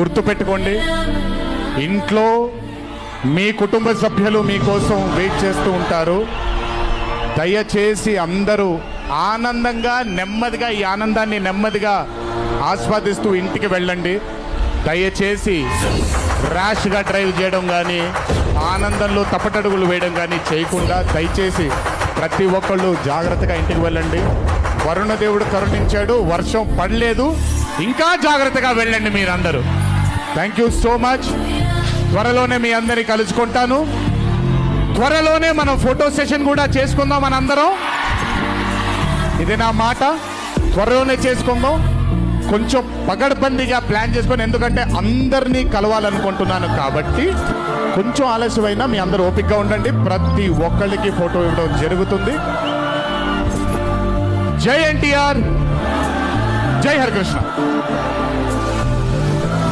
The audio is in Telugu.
గుర్తుపెట్టుకోండి. ఇంట్లో మీ కుటుంబ సభ్యులు మీకోసం వెయిట్ చేస్తూ ఉంటారు. దయచేసి అందరూ ఆనందంగా నెమ్మదిగా ఈ ఆనందాన్ని నెమ్మదిగా ఆస్వాదిస్తూ ఇంటికి వెళ్ళండి. దయచేసి ర్యాష్గా డ్రైవ్ చేయడం కానీ ఆనందంలో తప్పటడుగులు వేయడం కానీ చేయకుండా దయచేసి ప్రతి ఒక్కళ్ళు జాగ్రత్తగా ఇంటికి వెళ్ళండి. వరుణ దేవుడు కరుణించాడు వర్షం పడలేదు. ఇంకా జాగ్రత్తగా వెళ్ళండి మీరందరూ. థ్యాంక్ యూ సో మచ్ త్వరలోనే మీ అందరిని కలుసుకుంటాను. త్వరలోనే మనం ఫోటో సెషన్ కూడా చేసుకుందాం మనందరం. ఇది నా మాట. త్వరలోనే చేసుకుందాం. కొంచెం పగడబందిగా ప్లాన్ చేసుకొని ఎందుకంటే అందరినీ కలవాలనుకుంటున్నాను కాబట్టి కొంచెం ఆలస్యమైనా మీ అందరూ ఓపికగా ఉండండి. ప్రతి ఒక్కళ్ళకి ఫోటో ఇవ్వడం జరుగుతుంది. జై ఎన్టీఆర్. జై హరికృష్ణ.